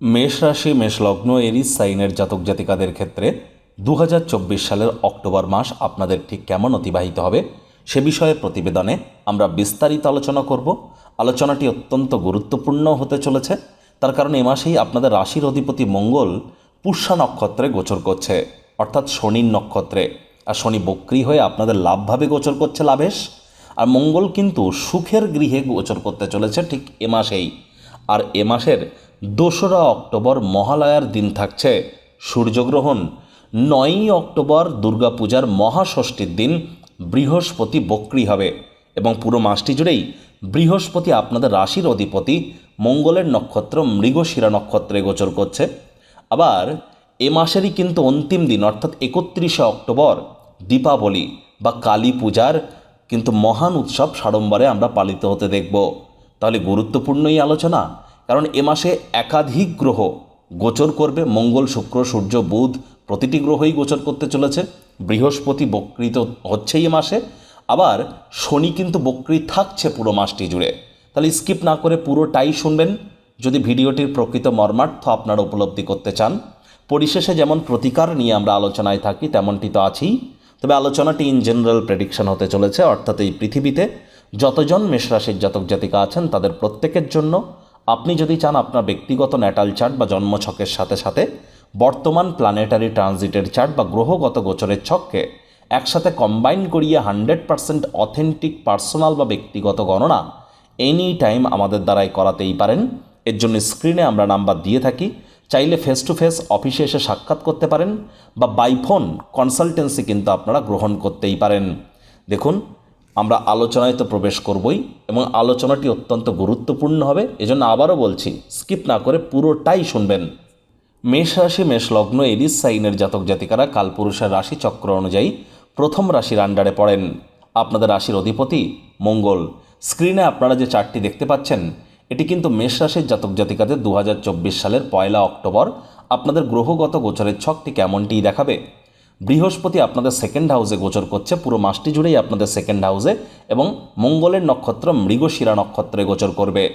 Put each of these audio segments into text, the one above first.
মেষ রাশি, মেষ লগ্ন, এরিস, সাইনের জাতক জাতিকাদের ক্ষেত্রে দু হাজার চব্বিশ সালের অক্টোবর মাস আপনাদের ঠিক কেমন অতিবাহিত হবে সে বিষয়ে প্রতিবেদনে আমরা বিস্তারিত আলোচনা করব। আলোচনাটি অত্যন্ত গুরুত্বপূর্ণ হতে চলেছে। তার কারণ এ মাসেই আপনাদের রাশির অধিপতি মঙ্গল পুষ্যা নক্ষত্রে গোচর করছে, অর্থাৎ শনির নক্ষত্রে। আর শনি বক্রি হয়ে আপনাদের লাভভাবে গোচর করছে লাভেশ। আর মঙ্গল কিন্তু সুখের গৃহে গোচর করতে চলেছে ঠিক এ মাসেই। আর এ মাসের দোসরা অক্টোবর মহালয়ার দিন থাকছে। সূর্যগ্রহণ নয়ই অক্টোবর দুর্গাপূজার মহাষষ্ঠীর দিন বৃহস্পতি বক্রি হবে এবং পুরো মাসটি জুড়েই বৃহস্পতি আপনাদের রাশির অধিপতি মঙ্গলের নক্ষত্র মৃগশিরা নক্ষত্রে গোচর করছে। আবার এ মাসেরই কিন্তু অন্তিম দিন, অর্থাৎ একত্রিশে অক্টোবর দীপাবলি বা কালী পূজার কিন্তু মহান উৎসব সাড়ম্বরে আমরা পালিত হতে দেখব। তাহলে গুরুত্বপূর্ণ এই আলোচনা কারণ এ মাসে একাধিক গ্রহ গোচর করবে। মঙ্গল, শুক্র, সূর্য, বুধ প্রতিটি গ্রহই গোচর করতে চলেছে। বৃহস্পতি বক্রিত হচ্ছেই এ মাসে। আবার শনি কিন্তু বক্রি থাকছে পুরো মাসটি জুড়ে। তাহলে স্কিপ না করে পুরোটাই শুনবেন। যদি ভিডিওটির প্রকৃত মর্মার্থ আপনারা উপলব্ধি করতে চান, পরিশেষে যেমন প্রতিকার নিয়ে আমরা আলোচনায় থাকি, তেমনটি তো আছেই। তবে আলোচনাটি ইন জেনারেল প্রেডিকশন হতে চলেছে, অর্থাৎ এই পৃথিবীতে যতজন মেষরাশির জাতক জাতিকা আছেন, তাদের প্রত্যেকের জন্য আপনি যদি চান আপনার ব্যক্তিগত ন্যাটাল চার্ট বা জন্মছকের সাথে সাথে বর্তমান প্ল্যানেটারি ট্রানজিটের চার্ট বা গ্রহগত গোচরের ছককে একসাথে কম্বাইন করিয়ে হান্ড্রেড পার্সেন্ট অথেন্টিক পার্সোনাল বা ব্যক্তিগত গণনা এনি টাইম আমাদের দ্বারাই করাতেই পারেন। এর জন্য স্ক্রিনে আমরা নাম্বার দিয়ে থাকি। চাইলে ফেস টু ফেস অফিসে এসে সাক্ষাৎ করতে পারেন বা বাইফোন কনসালটেন্সি কিন্তু আপনারা গ্রহণ করতেই পারেন। দেখুন আমরা আলোচনায় তো প্রবেশ করবই এবং আলোচনাটি অত্যন্ত গুরুত্বপূর্ণ হবে। এজন্য আবারও বলছি, স্কিপ না করে পুরোটাই শুনবেন। মেষ রাশি, মেষ লগ্ন এরিস সাইনের জাতক জাতিকারা কালপুরুষের রাশি চক্র অনুযায়ী প্রথম রাশির আন্ডারে পড়েন। আপনাদের রাশির অধিপতি মঙ্গল। স্ক্রিনে আপনারা যে চারটি দেখতে পাচ্ছেন, এটি কিন্তু মেষ রাশির জাতক জাতিকাদের দু হাজার চব্বিশ সালের পয়লা অক্টোবর। আপনাদের গ্রহগত গোচরের ছকটি কেমনটিই দেখাবে? বৃহস্পতি আপনাদের সেকেন্ড হাউসে গোচর করছে, পুরো মাসটি জুড়েই আপনাদের সেকেন্ড হাউসে এবং মঙ্গলের নক্ষত্র মৃগশিরা নক্ষত্রে গোচর করবে।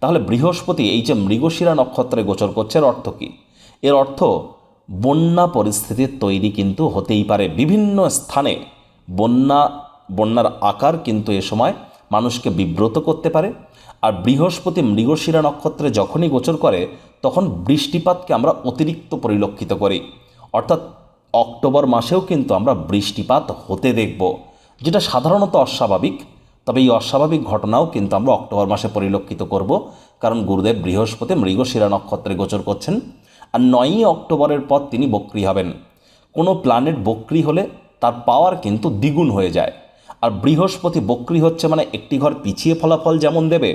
তাহলে বৃহস্পতি এই যে মৃগশিরা নক্ষত্রে গোচর করছে, এর অর্থ কী? এর অর্থ বন্যা পরিস্থিতির তৈরি কিন্তু হতেই পারে। বিভিন্ন স্থানে বন্যা, বন্যার আকার কিন্তু এ সময় মানুষকে বিব্রত করতে পারে। আর বৃহস্পতি মৃগশিরা নক্ষত্রে যখনই গোচর করে, তখন বৃষ্টিপাতকে আমরা অতিরিক্ত পরিলক্ষিত করি। অর্থাৎ অক্টোবর মাসেও কিন্তু আমরা বৃষ্টিপাত হতে দেখব, যেটা সাধারণত অস্বাভাবিক। তবে এই অস্বাভাবিক ঘটনাও কিন্তু আমরা অক্টোবর মাসে পরিলক্ষিত করব, কারণ গুরুদেব বৃহস্পতি মৃগশিরা নক্ষত্রে গোচর করছেন, আর নয়ই অক্টোবরের পর তিনি বক্রি হবেন। কোনো প্ল্যানেট বক্রি হলে তার পাওয়ার কিন্তু দ্বিগুণ হয়ে যায়, আর বৃহস্পতি বক্রি হচ্ছে মানে একটি ঘর পিছিয়ে ফলাফল যেমন দেবে,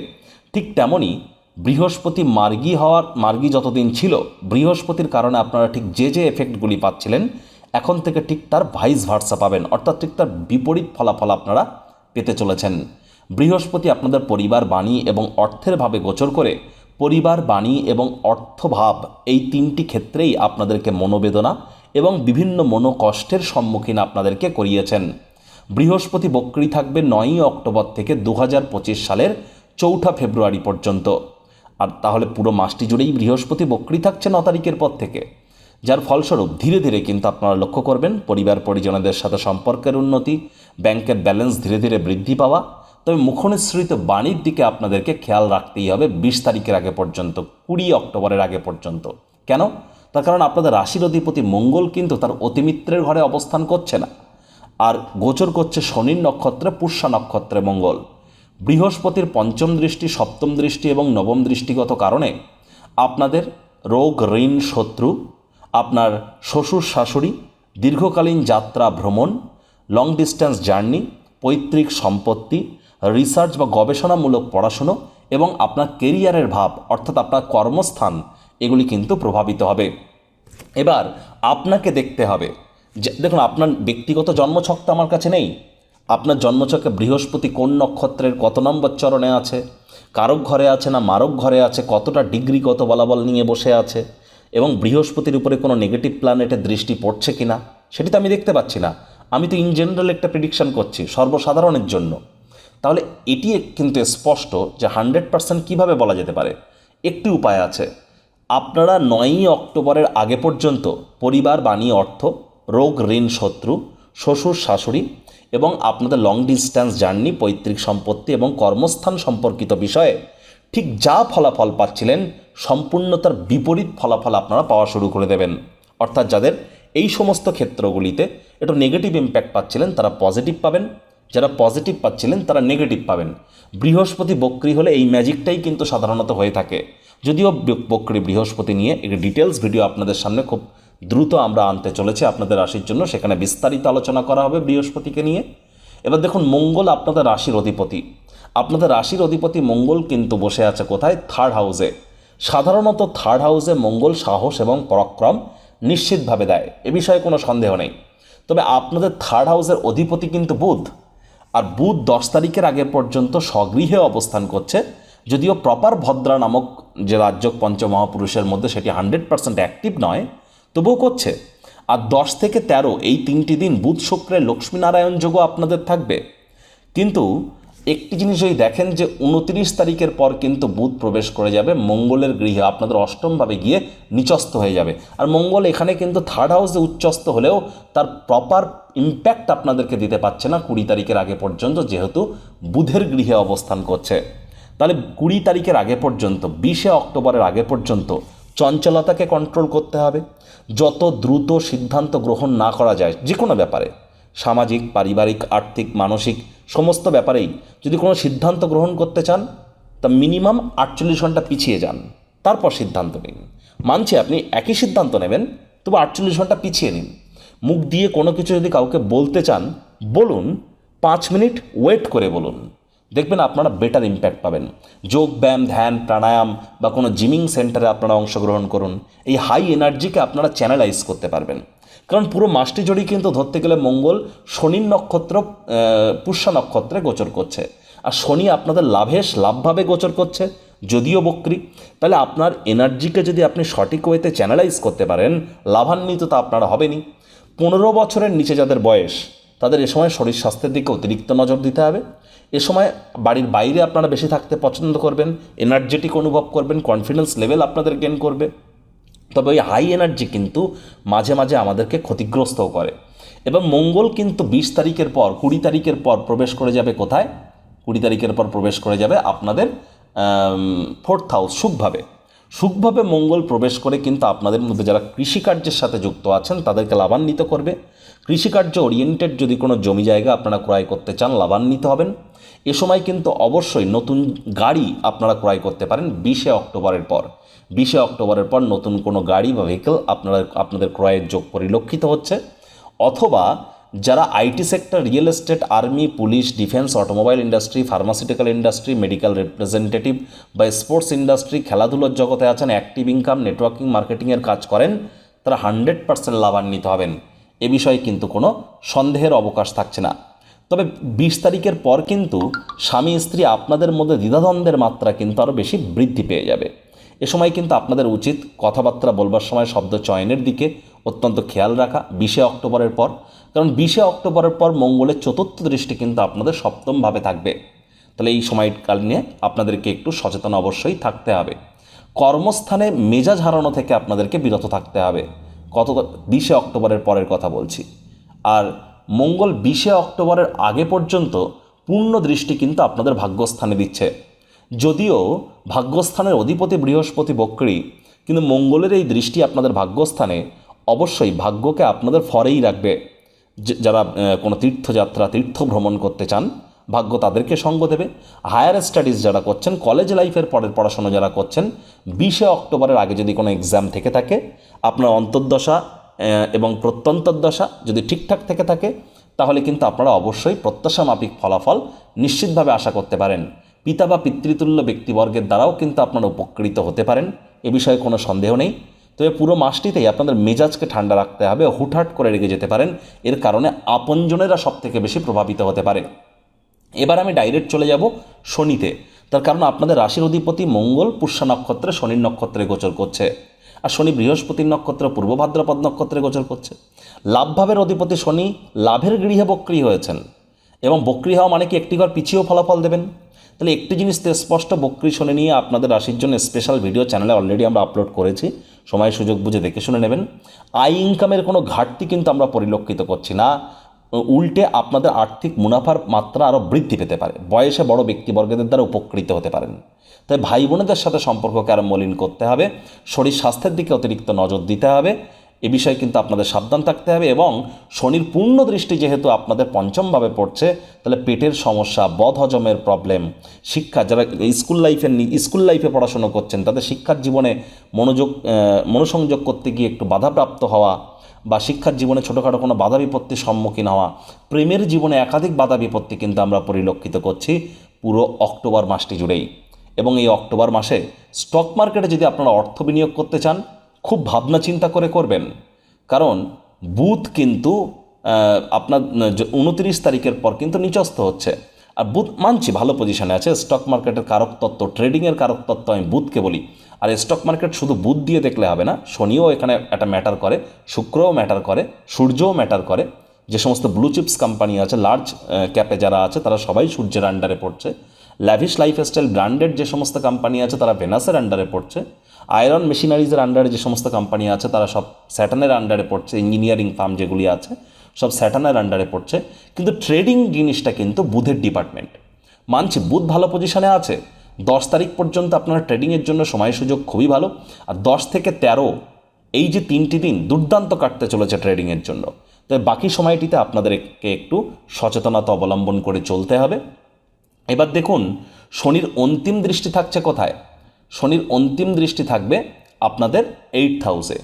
ঠিক তেমনই বৃহস্পতি মার্গী হওয়ার, মার্গী যতদিন ছিল, বৃহস্পতির কারণে আপনারা ঠিক যে যে এফেক্টগুলি পাচ্ছিলেন, এখন থেকে ঠিক তার ভাইস ভার্সা পাবেন। অর্থাৎ ঠিক তার বিপরীত ফলাফল আপনারা পেতে চলেছেন। বৃহস্পতি আপনাদের পরিবার বাণী এবং অর্থের ভাবে গোচর করে, পরিবার বাণী এবং অর্থভাব এই তিনটি ক্ষেত্রেই আপনাদেরকে মনোবেদনা এবং বিভিন্ন মনোকষ্টের সম্মুখীন আপনাদেরকে করিয়েছেন। বৃহস্পতি বক্রি থাকবে নয়ই অক্টোবর থেকে দু হাজার পঁচিশ সালের চৌঠা ফেব্রুয়ারি পর্যন্ত। আর তাহলে পুরো মাসটি জুড়েই বৃহস্পতি বক্রি থাকছে ন তারিখের পর থেকে। যার ফলস্বরূপ ধীরে ধীরে কিন্তু আপনারা লক্ষ্য করবেন, পরিবার পরিজনদের সাথে সম্পর্কের উন্নতি, ব্যাংকের ব্যালেন্স ধীরে ধীরে বৃদ্ধি পাওয়া। তবে মুখনিসৃত বাণীর দিকে আপনাদেরকে খেয়াল রাখতেই হবে বিশ তারিখের আগে পর্যন্ত, কুড়ি অক্টোবরের আগে পর্যন্ত। কেন? তার কারণ আপনাদের রাশির অধিপতি মঙ্গল কিন্তু তার অতিমিত্রের ঘরে অবস্থান করছে না। আর গোচর করছে শনির নক্ষত্রে, পুষ্যা নক্ষত্রে মঙ্গল। বৃহস্পতির পঞ্চম দৃষ্টি, সপ্তম দৃষ্টি এবং নবম দৃষ্টিগত কারণে আপনাদের রোগ, ঋণ, শত্রু, আপনার শ্বশুর, শাশুড়ি, দীর্ঘকালীন যাত্রা, ভ্রমণ লং ডিস্ট্যান্স জার্নি পৈতৃক সম্পত্তি রিসার্চ বা গবেষণামূলক পড়াশুনো এবং আপনার কেরিয়ারের ভাব, অর্থাৎ আপনার কর্মস্থান, এগুলি কিন্তু প্রভাবিত হবে। এবার আপনাকে দেখতে হবে যে, দেখুন, আপনার ব্যক্তিগত জন্মছক তো আমার কাছে নেই। আপনার জন্মচকে বৃহস্পতি কোন নক্ষত্রের কত নম্বর চরণে আছে? কারক ঘরে আছে না মারক ঘরে আছে? কতটা ডিগ্রি কত বলাবল নিয়ে বসে আছে? এবং বৃহস্পতির উপরে কোনো নেগেটিভ প্ল্যানেটের দৃষ্টি পড়ছে কি না? সেটি তো আমি দেখতে পাচ্ছি না। আমি তো ইন জেনারেল একটা প্রেডিকশন করছি, সর্বসাধারণের জন্য। তাহলে এটি কিন্তু স্পষ্ট যে হান্ড্রেড পার্সেন্ট কীভাবে বলা যেতে পারে? একটি উপায় আছে। আপনারা নয়ই অক্টোবরের আগে পর্যন্ত পরিবার, বাণী, অর্থ, রোগ, ঋণ, শত্রু, শ্বশুর, শাশুড়ি এবং আপনাদের লং ডিস্ট্যান্স জার্নি পৈতৃক সম্পত্তি এবং কর্মস্থান সম্পর্কিত বিষয়ে ঠিক যা ফলাফল পাচ্ছিলেন সম্পূর্ণ তার বিপরীত ফলাফল আপনারা পাওয়া শুরু করে দেবেন। অর্থাৎ যাদের এই সমস্ত ক্ষেত্রগুলিতে একটু নেগেটিভ ইম্প্যাক্ট পাচ্ছিলেন, তারা পজিটিভ পাবেন। যারা পজিটিভ পাচ্ছিলেন, তারা নেগেটিভ পাবেন। বৃহস্পতি বক্রি হলে এই ম্যাজিকটাই কিন্তু সাধারণত হয়ে থাকে। যদিও বক্রি বৃহস্পতি নিয়ে একটি ডিটেলস ভিডিও আপনাদের সামনে খুব দ্রুত আমরা আনতে চলেছি আপনাদের রাশির জন্য। সেখানে বিস্তারিত আলোচনা করা হবে বৃহস্পতিকে নিয়ে। এবার দেখুন, মঙ্গল আপনাদের রাশির অধিপতি। আপনাদের রাশির অধিপতি মঙ্গল কিন্তু বসে আছে কোথায়? থার্ড হাউসে সাধারণত থার্ড হাউসে মঙ্গল সাহস এবং পরাক্রম নিশ্চিতভাবে দেয়। এ বিষয়ে কোনো সন্দেহ নেই। তবে আপনাদের থার্ড হাউসের অধিপতি কিন্তু বুধ। আর বুধ দশ তারিখের আগে পর্যন্ত স্বগৃহে অবস্থান করছে। যদিও প্রপার ভদ্রা নামক যে রাজ্য পঞ্চমহাপুরুষের মধ্যে সেটি হান্ড্রেড পার্সেন্ট অ্যাক্টিভ নয়। তবুও করছে। আর দশ থেকে তেরো এই তিনটি দিন বুধ শুক্রের লক্ষ্মীনারায়ণ যোগও আপনাদের থাকবে। কিন্তু একটি জিনিস যদি দেখেন যে উনত্রিশ তারিখের পর কিন্তু বুধ প্রবেশ করে যাবে, মঙ্গলের গৃহে আপনাদের অষ্টমভাবে গিয়ে নিচস্ত হয়ে যাবে। আর মঙ্গল এখানে কিন্তু থার্ড হাউসে উচ্চস্ত হলেও তার প্রপার ইম্প্যাক্ট আপনাদেরকে দিতে পারছে না কুড়ি তারিখের আগে পর্যন্ত, যেহেতু বুধের গৃহে অবস্থান করছে। তাহলে কুড়ি তারিখের আগে পর্যন্ত, বিশে অক্টোবরের আগে পর্যন্ত চঞ্চলতাকে কন্ট্রোল করতে হবে। যত দ্রুত সিদ্ধান্ত গ্রহণ না করা যায়, যে কোনো ব্যাপারে, সামাজিক, পারিবারিক, আর্থিক, মানসিক, সমস্ত ব্যাপারেই যদি কোনো সিদ্ধান্ত গ্রহণ করতে চান, তা মিনিমাম আটচল্লিশ ঘণ্টা পিছিয়ে যান। তারপর সিদ্ধান্ত নিন। মানছি আপনি একই সিদ্ধান্ত নেবেন, তবু আটচল্লিশ ঘণ্টা পিছিয়ে নিন। মুখ দিয়ে কোনো কিছু যদি কাউকে বলতে চান, বলুন, পাঁচ মিনিট ওয়েট করে বলুন। দেখবেন আপনারা বেটার ইম্প্যাক্ট পাবেন। যোগ, ব্যায়াম, ধ্যান, প্রাণায়াম বা কোনো জিমিং সেন্টারে আপনারা অংশগ্রহণ করুন। এই হাই এনার্জিকে আপনারা চ্যানেলাইজ করতে পারবেন। কারণ পুরো মাসটি জড়িয়ে কিন্তু ধরতে গেলে মঙ্গল শনির নক্ষত্র পুষ্যা নক্ষত্রে গোচর করছে। আর শনি আপনাদের লাভেশ লাভভাবে গোচর করছে, যদিও বক্রি। তাহলে আপনার এনার্জিকে যদি আপনি সঠিক ওয়েতে চ্যানেলাইজ করতে পারেন, লাভান্বিত তা আপনারা হবেনই। পনেরো বছরের নিচে যাদের বয়স, তাদের এ সময় শরীর স্বাস্থ্যের দিকে অতিরিক্ত নজর দিতে হবে। এ সময় বাড়ির বাইরে আপনারা বেশি থাকতে পছন্দ করবেন এনার্জেটিক অনুভব করবেন কনফিডেন্স লেভেল আপনাদের গেন করবে। তবে ওই হাই এনার্জি কিন্তু মাঝে মাঝে আমাদেরকে ক্ষতিগ্রস্তও করে। এবং মঙ্গল কিন্তু বিশ তারিখের পর, কুড়ি তারিখের পর প্রবেশ করে যাবে কোথায়? কুড়ি তারিখের পর প্রবেশ করে যাবে আপনাদের ফোর্থ হাউস সুখভাবে। সুখভাবে মঙ্গল প্রবেশ করে কিন্তু আপনাদের মধ্যে যারা কৃষিকার্যের সাথে যুক্ত আছেন, তাদেরকে লাভান্বিত করবে। কৃষিকার্য ওরিয়েন্টেড যদি কোনো জমি জায়গা আপনারা ক্রয় করতে চান, লাভান্বিত হবেন। এ সময় কিন্তু অবশ্যই নতুন গাড়ি আপনারা ক্রয় করতে পারেন বিশে অক্টোবরের পর। বিশে অক্টোবরের পর নতুন কোনো গাড়ি বা ভেহিকেল আপনারা, আপনাদের ক্রয়ের যোগ পরিলক্ষিত হচ্ছে। অথবা যারা IT sector, real estate, army, police, defence, automobile industry, pharmaceutical industry, medical representative বা স্পোর্টস ইন্ডাস্ট্রি খেলাধুলোর জগতে আছেন অ্যাক্টিভ ইনকাম নেটওয়ার্কিং মার্কেটিংয়ের কাজ করেন, তারা হান্ড্রেড পার্সেন্ট লাভান্বিত হবেন। এ বিষয়ে কিন্তু কোনো সন্দেহের অবকাশ থাকছে না। তবে বিশ তারিখের পর কিন্তু স্বামী স্ত্রী আপনাদের মধ্যে দ্বিধাদ্বন্দ্বের মাত্রা কিন্তু আরও বেশি বৃদ্ধি পেয়ে যাবে। এ সময় কিন্তু আপনাদের উচিত কথাবার্তা বলবার সময় শব্দ চয়নের দিকে অত্যন্ত খেয়াল রাখা বিশে অক্টোবরের পর, কারণ বিশে অক্টোবরের পর মঙ্গলের চতুর্থ দৃষ্টি কিন্তু আপনাদের সপ্তমভাবে থাকবে। তাহলে এই সময়কাল নিয়ে আপনাদেরকে একটু সচেতন অবশ্যই থাকতে হবে। কর্মস্থানে মেজাজ হারানো থেকে আপনাদেরকে বিরত থাকতে হবে। কত বিশে অক্টোবরের পরের কথা বলছি। আর মঙ্গল বিশে অক্টোবরের আগে পর্যন্ত পূর্ণ দৃষ্টি কিন্তু আপনাদের ভাগ্যস্থানে দিচ্ছে। যদিও ভাগ্যস্থানের অধিপতি বৃহস্পতি বক্রী, কিন্তু মঙ্গলের এই দৃষ্টি আপনাদের ভাগ্যস্থানে অবশ্যই ভাগ্যকে আপনাদের ফরেই রাখবে। যারা কোনো তীর্থযাত্রা তীর্থ ভ্রমণ করতে চান ভাগ্য তাদেরকে সঙ্গ দেবে। হায়ার স্টাডিজ যারা করছেন কলেজ লাইফের পরের পড়াশোনা যারা করছেন, বিশে অক্টোবরের আগে যদি কোনো এক্সাম থেকে থাকে, আপনার অন্তর্দশা এবং প্রত্যন্তর্দশা যদি ঠিকঠাক থেকে থাকে, তাহলে কিন্তু আপনারা অবশ্যই প্রত্যাশা মাফিক ফলাফল নিশ্চিতভাবে আশা করতে পারেন। পিতা বা পিতৃতুল্য ব্যক্তিবর্গের দ্বারাও কিন্তু আপনারা উপকৃত হতে পারেন, এ বিষয়ে কোনো সন্দেহ নেই। তবে পুরো মাসটিতেই আপনাদের মেজাজকে ঠান্ডা রাখতে হবে, হুটহাট করে রেগে যেতে পারেন। এর কারণে আপনজনেরা সব থেকে বেশি প্রভাবিত হতে পারে। এবার আমি ডাইরেক্ট চলে যাব শনিতে। তার কারণ আপনাদের রাশির অধিপতি মঙ্গল, পুষ্যা নক্ষত্রে, শনির নক্ষত্রে গোচর করছে। আর শনি বৃহস্পতির নক্ষত্র, পূর্ব ভাদ্রপদ নক্ষত্রে গোচর করছে। লাভভাবের অধিপতি শনি লাভের গৃহে বক্রী হয়েছেন। এবং বক্রী হওয়া মানে কি? একটি ঘর পিছিয়েও ফলাফল দেবেন। তাহলে একটি জিনিস স্পষ্ট বক্রি শুনে নিয়ে আপনাদের রাশির জন্য স্পেশাল ভিডিও চ্যানেলে অলরেডি আমরা আপলোড করেছি। সময় সুযোগ বুঝে দেখে শুনে নেবেন। আয় ইনকামের কোনো ঘাটতি কিন্তু আমরা পরিলক্ষিত করছি না। উল্টে আপনাদের আর্থিক মুনাফার মাত্রা আরও বৃদ্ধি পেতে পারে। বয়সে বড় ব্যক্তিবর্গদের দ্বারা উপকৃত হতে পারেন। তাই ভাই বোনেদের সাথে সম্পর্ককে আরও মলিন করতে হবে। শরীর স্বাস্থ্যের দিকে অতিরিক্ত নজর দিতে হবে। এ বিষয়ে কিন্তু আপনাদের সাবধান থাকতে হবে এবং শনির পূর্ণ দৃষ্টি যেহেতু আপনাদের পঞ্চমভাবে পড়ছে, তাহলে পেটের সমস্যা বদ হজমের প্রবলেম শিক্ষা, যারা স্কুল লাইফের স্কুল লাইফে পড়াশুনো করছেন, তাদের শিক্ষার জীবনে মনোযোগ মনোসংযোগ করতে গিয়ে একটু বাধাপ্রাপ্ত হওয়া বা শিক্ষার জীবনে ছোটোখাটো কোনো বাধা বিপত্তির সম্মুখীন হওয়া, প্রেমের জীবনে একাধিক বাধা বিপত্তি কিন্তু আমরা পরিলক্ষিত করছি পুরো অক্টোবর মাসটি জুড়েই। এবং এই অক্টোবর মাসে স্টক মার্কেটে যদি আপনারা অর্থ বিনিয়োগ করতে চান, খুব ভাবনা চিন্তা করে করবেন। কারণ বুথ কিন্তু আপনার উনত্রিশ তারিখের পর কিন্তু নিচস্থ হচ্ছে। আর বুথ মানছি ভালো পজিশনে আছে স্টক মার্কেটের কারকতত্ত্ব ট্রেডিংয়ের কারকতত্ত্ব আমি বুথকে বলি। আর স্টক মার্কেট শুধু বুধ দিয়ে দেখলে হবে না, শনিও এখানে একটা ম্যাটার করে, শুক্রও ম্যাটার করে, সূর্যও ম্যাটার করে। যে সমস্ত ব্লু চিপস কোম্পানি আছে লার্জ ক্যাপে যারা আছে, তারা সবাই সূর্যের আন্ডারে পড়ছে। ল্যাভিশ লাইফস্টাইল ব্র্যান্ডেড যে সমস্ত কোম্পানি আছে, তারা ভেনাসের আন্ডারে পড়ছে। আয়রন মেশিনারিজের আন্ডারে যে সমস্ত কোম্পানি আছে, তারা সব স্যাটানের আন্ডারে পড়ছে। ইঞ্জিনিয়ারিং ফার্ম যেগুলি আছে, সব স্যাটানের আন্ডারে পড়ছে। কিন্তু ট্রেডিং জিনিসটা কিন্তু বুধের ডিপার্টমেন্ট মানছি বুধ ভালো পজিশনে আছে দশ তারিখ পর্যন্ত আপনার ট্রেডিংয়ের জন্য সময় সুযোগ খুবই ভালো। আর দশ থেকে তেরো, এই যে তিনটি দিন দুর্দান্ত কাটতে চলেছে ট্রেডিংয়ের জন্য। তাই বাকি সময়টিতে আপনাদেরকে একটু সচেতনতা অবলম্বন করে চলতে হবে। এবার দেখুন, শনির অন্তিম দৃষ্টি থাকছে কোথায়? শনির অন্তিম দৃষ্টি থাকবে আপনাদের এইট হাউসে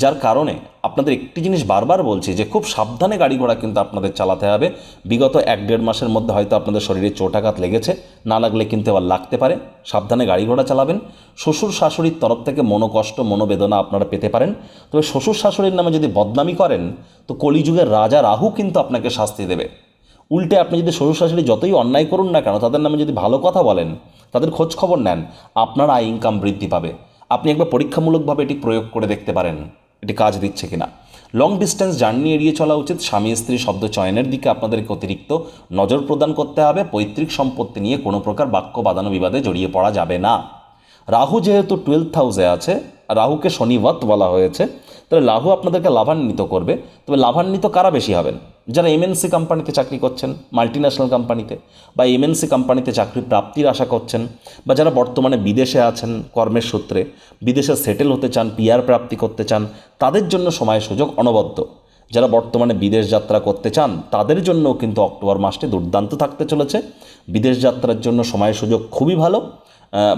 যার কারণে আপনাদের একটি জিনিস বারবার বলছি যে খুব সাবধানে গাড়ি ঘোড়া কিন্তু আপনাদের চালাতে হবে। বিগত এক দেড় মাসের মধ্যে হয়তো আপনাদের শরীরে চোটাঘাত লেগেছে, না লাগলে কিন্তু আবার লাগতে পারে। সাবধানে গাড়ি ঘোড়া চালাবেন। শ্বশুর শাশুড়ির তরফ থেকে মনোকষ্ট, মনোবেদনা আপনারা পেতে পারেন। তবে শ্বশুর শাশুড়ির নামে যদি বদনামি করেন, তো কলিযুগের রাজা রাহু কিন্তু আপনাকে শাস্তি দেবে। উল্টে আপনি যদি শ্বশুর শাশুড়ি যতই অন্যায় করুন না কেন, তাদের নামে যদি ভালো কথা বলেন, তাদের খোঁজ খবর নেন, আপনার আয় ইনকাম বৃদ্ধি পাবে। আপনি একবার পরীক্ষামূলকভাবে এটি প্রয়োগ করে দেখতে পারেন। এটি কাজ দিচ্ছে কিনা। লং ডিস্টেন্স জার্নি এড়িয়ে চলা উচিত। স্বামী স্ত্রী শব্দ চয়নের দিকে আপনাদেরকে অতিরিক্ত নজর প্রদান করতে হবে। পৈতৃক সম্পত্তি নিয়ে কোনো প্রকার বাক্য বাদানো বিবাদে জড়িয়ে পড়া যাবে না। রাহু যেহেতু টুয়েলভ হাউসে আছে, রাহুকে শনিবত বলা হয়েছে। তাহলে রাহু আপনাদেরকে লাভান্বিত করবে। তবে লাভান্বিত কারা বেশি হবেন? যারা এমএনসি কোম্পানিতে চাকরি করছেন মাল্টিন্যাশনাল কোম্পানিতে বা এমএনসি কোম্পানিতে চাকরি প্রাপ্তির আশা করছেন, বা যারা বর্তমানে বিদেশে আছেন কর্মের সূত্রে, বিদেশে সেটেল হতে চান পিআর প্রাপ্তি করতে চান, তাদের জন্য সময় সুযোগ অনবদ্য। যারা বর্তমানে বিদেশ যাত্রা করতে চান, তাদের জন্যও কিন্তু অক্টোবর মাসটি দুর্দান্ত থাকতে চলেছে। বিদেশ যাত্রার জন্য সময় সুযোগ খুবই ভালো।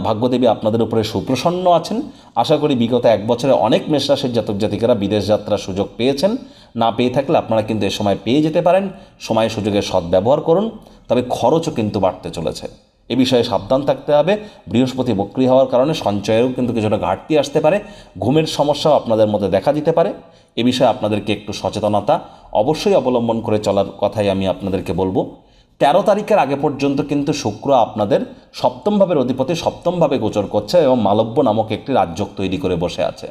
ভাগ্যদেবী আপনাদের উপরে সুপ্রসন্ন আছেন। আশা করি বিগত এক বছরে অনেক মেষরাশির জাতক জাতিকারা বিদেশ যাত্রার সুযোগ পেয়েছেন। না পেয়ে থাকলে আপনারা কিন্তু এ সময় পেয়ে যেতে পারেন। সময় সুযোগের সদ্ব্যবহার করুন। তবে খরচও কিন্তু বাড়তে চলেছে। এ বিষয়ে সাবধান থাকতে হবে। বৃহস্পতি বক্রি হওয়ার কারণে সঞ্চয়েও কিন্তু কিছুটা ঘাটতি আসতে পারে। ঘুমের সমস্যাও আপনাদের মধ্যে দেখা দিতে পারে। এ বিষয়ে আপনাদেরকে একটু সচেতনতা অবশ্যই অবলম্বন করে চলার কথাই আমি আপনাদেরকে বলব। তেরো তারিখের আগে পর্যন্ত কিন্তু শুক্র আপনাদের সপ্তম ভাবের অধিপতি সপ্তমভাবে গোচর করছে এবং মালব্য নামক একটি রাজযোগ তৈরি করে বসে আছে।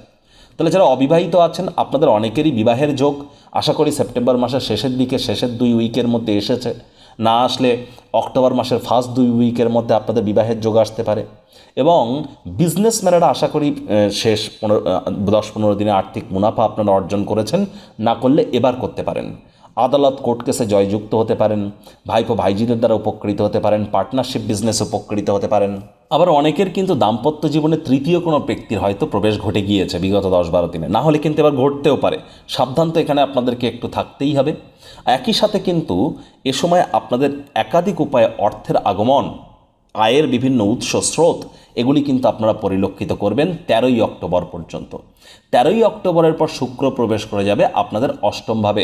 তাহলে যারা অবিবাহিত আছেন, আপনাদের অনেকেরই বিবাহের যোগ। আশা করি সেপ্টেম্বর মাসের শেষের দিকে, শেষের দুই উইকের মধ্যে এসেছে। না আসলে অক্টোবর মাসের ফার্স্ট দুই উইকের মধ্যে আপনাদের বিবাহের যোগ আসতে পারে। এবং বিজনেসম্যানেরা আশা করি শেষ পনেরো দশ পনেরো দিনে আর্থিক মুনাফা আপনারা অর্জন করেছেন। না করলে এবার করতে পারেন। আদালত কোর্ট কেসে জয়যুক্ত হতে পারেন, ভাইপো ভাইজিদের দ্বারা উপকৃত হতে পারেন, পার্টনারশিপ বিজনেস উপকৃত হতে পারেন। আবার অনেকের কিন্তু দাম্পত্য জীবনে তৃতীয় কোনো ব্যক্তির হয়তো প্রবেশ ঘটে গিয়েছে বিগত দশ বারো দিনে। না হলে কিন্তু এবার ঘটতেও পারে। সাবধান তো এখানে আপনাদেরকে একটু থাকতেই হবে। একই সাথে কিন্তু এ সময় আপনাদের একাধিক উপায়ে অর্থের আগমন, আয়ের বিভিন্ন উৎস, স্রোত, এগুলি কিন্তু আপনারা পরিলক্ষিত করবেন তেরোই অক্টোবর পর্যন্ত। তেরোই অক্টোবরের পর শুক্র প্রবেশ করে যাবে আপনাদের অষ্টমভাবে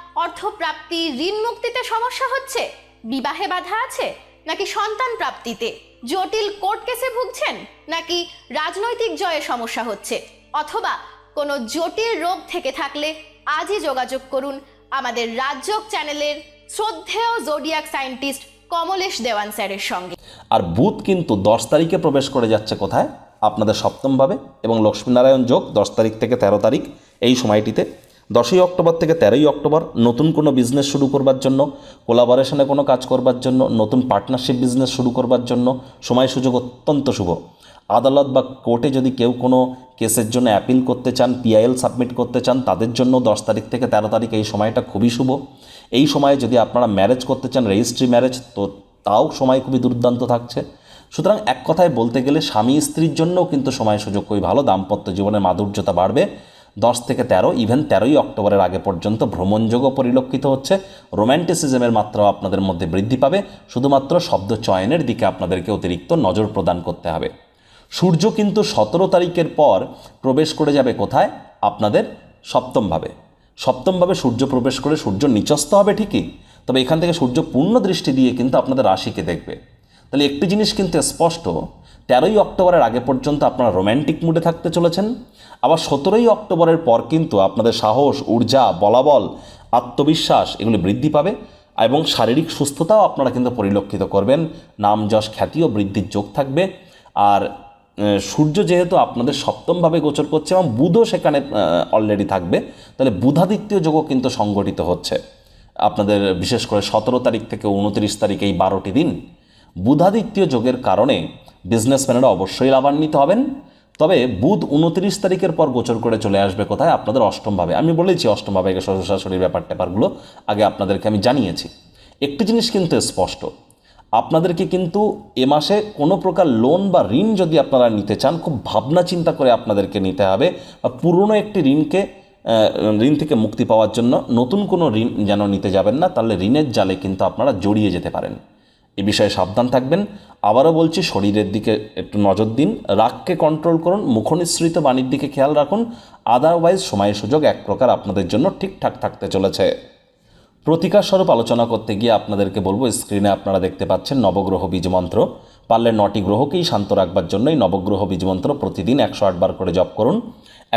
অর্থপ্রাপ্তি, ঋণ মুক্তিতে সমস্যা হচ্ছে? বিবাহে বাধা আছে? নাকি সন্তান প্রাপ্তিতে? জটিল কোর্ট কেসে ভুগছেন? নাকি রাজনৈতিক জয়ে সমস্যা হচ্ছে? অথবা কোনো জটিল রোগ থেকে থাকলে আজই যোগাযোগ করুন আমাদের রাজযোগ চ্যানেলের শ্রদ্ধেয় জোডিয়াক সায়েন্টিস্ট কমলেশ দেওয়ান স্যারের সঙ্গে। আর বুধ কিন্তু দশ তারিখে প্রবেশ করে যাচ্ছে কোথায়? আপনাদের সপ্তমভাবে এবং লক্ষ্মীনারায়ণ যোগ দশ তারিখ থেকে তেরো তারিখ এই সময়টিতে দশই অক্টোবর থেকে তেরোই অক্টোবর নতুন কোনো বিজনেস শুরু করবার জন্য কোলাবোরেশনে কোনো কাজ করবার জন্য, নতুন পার্টনারশিপ বিজনেস শুরু করবার জন্য সময় সুযোগ অত্যন্ত শুভ। আদালত বা কোর্টে যদি কেউ কোনো কেসের জন্য অ্যাপিল করতে চান পিআইএল সাবমিট করতে চান, তাদের জন্য দশ তারিখ থেকে তেরো তারিখ এই সময়টা খুবই শুভ। এই সময়ে যদি আপনারা ম্যারেজ করতে চান রেজিস্ট্রি ম্যারেজ তো তাও সময় খুবই দুর্দান্ত থাকছে। সুতরাং এক কথায় বলতে গেলে স্বামী স্ত্রীর জন্যও কিন্তু সময় সুযোগ খুবই ভালো, দাম্পত্য জীবনের মাধুর্যতা বাড়বে। দশ থেকে তেরো ইভেন তেরোই অক্টোবরের আগে পর্যন্ত ভ্রমণযোগও পরিলক্ষিত হচ্ছে। রোম্যান্টিসিজমের মাত্রা আপনাদের মধ্যে বৃদ্ধি পাবে। শুধুমাত্র শব্দ চয়নের দিকে আপনাদেরকে অতিরিক্ত নজর প্রদান করতে হবে। সূর্য কিন্তু সতেরো তারিখের পর প্রবেশ করে যাবে কোথায়? আপনাদের সপ্তমভাবে সপ্তমভাবে সূর্য প্রবেশ করে সূর্য নিচস্থ হবে ঠিকই, তবে এখান থেকে সূর্য পূর্ণ দৃষ্টি দিয়ে কিন্তু আপনাদের রাশিকে দেখবে। তাহলে একটি জিনিস কিন্তু স্পষ্ট তেরোই অক্টোবরের আগে পর্যন্ত আপনারা রোম্যান্টিক মুডে থাকতে চলেছেন। আবার সতেরোই অক্টোবরের পর কিন্তু আপনাদের সাহস, ঊর্জা, বলাবল, আত্মবিশ্বাস এগুলি বৃদ্ধি পাবে এবং শারীরিক সুস্থতাও আপনারা কিন্তু পরিলক্ষিত করবেন। নাম যশ খ্যাতিও বৃদ্ধির যোগ থাকবে। আর সূর্য যেহেতু আপনাদের সপ্তমভাবে গোচর করছে এবং বুধও সেখানে অলরেডি থাকবে, তাহলে বুধাদিত্য যোগও কিন্তু সংগঠিত হচ্ছে। আপনাদের বিশেষ করে সতেরো তারিখ থেকে উনত্রিশ তারিখ এই বারোটি দিন বুধাদিত্য যোগের কারণে বিজনেসম্যানেরা অবশ্যই লাভান্বিত হবেন। তবে বুধ উনত্রিশ তারিখের পর গোচর করে চলে আসবে কোথায়? আপনাদের অষ্টমভাবে আমি বলেছি অষ্টমভাবে আগে শ্বশুরশাশুড়ির ব্যাপার ট্যাপারগুলো। আগে আপনাদেরকে আমি জানিয়েছি। একটি জিনিস কিন্তু স্পষ্ট। আপনাদেরকে কিন্তু এ মাসে কোনো প্রকার লোন বা ঋণ যদি আপনারা নিতে চান, খুব ভাবনা চিন্তা করে আপনাদেরকে নিতে হবে। বা পুরনো একটি ঋণকে ঋণ থেকে মুক্তি পাওয়ার জন্য নতুন কোনো ঋণ যেন নিতে যাবেন না, তাহলে ঋণের জালে কিন্তু আপনারা জড়িয়ে যেতে পারেন। এ বিষয়ে সাবধান থাকবেন। আবারও বলছি, শরীরের দিকে একটু নজর দিন, রাগকে কন্ট্রোল করুন, মুখনিসৃত বাণীর দিকে খেয়াল রাখুন। আদারওয়াইজ সময় সুযোগ এক প্রকার আপনাদের জন্য ঠিকঠাক থাকতে চলেছে। প্রতিকার স্বরূপ আলোচনা করতে গিয়ে আপনাদেরকে বলব স্ক্রিনে আপনারা দেখতে পাচ্ছেন নবগ্রহ বীজমন্ত্র পারলে নটি গ্রহকেই শান্ত রাখবার জন্যই নবগ্রহ বীজমন্ত্র প্রতিদিন একশো আটবার করে জপ করুন।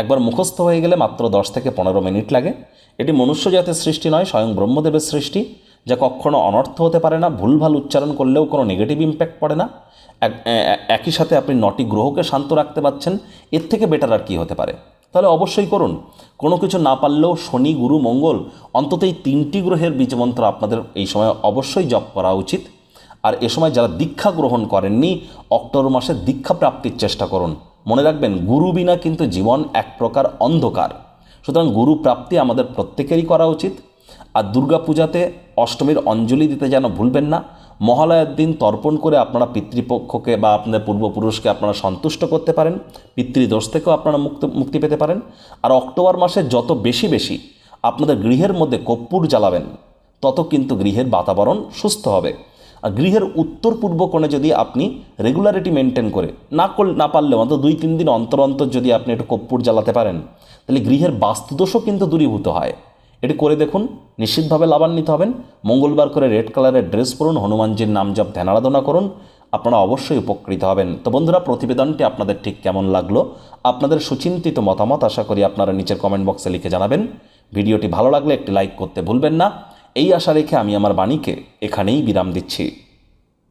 একবার মুখস্থ হয়ে গেলে মাত্র দশ থেকে পনেরো মিনিট লাগে। এটি মনুষ্য জাতের সৃষ্টি নয়, স্বয়ং ব্রহ্মদেবের সৃষ্টি। যা কখনো অনর্থ হতে পারে না, ভুলভাল উচ্চারণ করলেও কোনো নেগেটিভ ইম্প্যাক্ট পড়ে না। একই সাথে আপনি নটি গ্রহকে শান্ত রাখতে পারছেন, এর থেকে বেটার আর কী হতে পারে? তাহলে অবশ্যই করুন। কোনো কিছু না পারলেও শনি, গুরু, মঙ্গল অন্তত এই তিনটি গ্রহের বীজমন্ত্র আপনাদের এই সময় অবশ্যই জপ করা উচিত। আর এ সময় যারা দীক্ষা গ্রহণ করেননি, অক্টোবর মাসে দীক্ষা প্রাপ্তির চেষ্টা করুন। মনে রাখবেন, গুরু বিনা কিন্তু জীবন এক প্রকার অন্ধকার। সুতরাং গুরু প্রাপ্তি আমাদের প্রত্যেকেরই করা উচিত। আর দুর্গাপূজাতে অষ্টমীর অঞ্জলি দিতে যেন ভুলবেন না, মহালয়ার দিন তর্পণ করে আপনারা পিতৃপক্ষকে বা আপনাদের পূর্বপুরুষকে আপনারা সন্তুষ্ট করতে পারেন, পিতৃদোষ থেকেও আপনারা মুক্ত, মুক্তি পেতে পারেন। আর অক্টোবর মাসে যত বেশি বেশি আপনাদের গৃহের মধ্যে কর্পূর জ্বালাবেন, তত কিন্তু গৃহের বাতাবরণ সুস্থ হবে। আর গৃহের উত্তর পূর্ব কোণে যদি আপনি রেগুলারিটি মেনটেন করে, না করলে না পারলে অন্তত দুই তিন দিন অন্তর অন্তর যদি আপনি একটু কর্পূর জ্বালাতে পারেন, তাহলে গৃহের বাস্তুদোষও কিন্তু দূরীভূত হয়। এটি করে দেখুন। নিশ্চিতভাবে লাভান্বিত হবেন। মঙ্গলবার করে রেড কালারের ড্রেস পরুন, হনুমানজির নাম জপ ধ্যানারাধনা করুন। আপনারা অবশ্যই উপকৃত হবেন। তো বন্ধুরা, প্রতিবেদনটি আপনাদের ঠিক কেমন লাগল? আপনাদের সুচিন্তিত মতামত আশা করি আপনারা নিচের কমেন্ট বক্সে লিখে জানাবেন। ভিডিওটি ভালো লাগলে একটি লাইক করতে ভুলবেন না। এই আশা রেখে আমি আমার বাণীকে এখানেই বিরাম দিচ্ছি।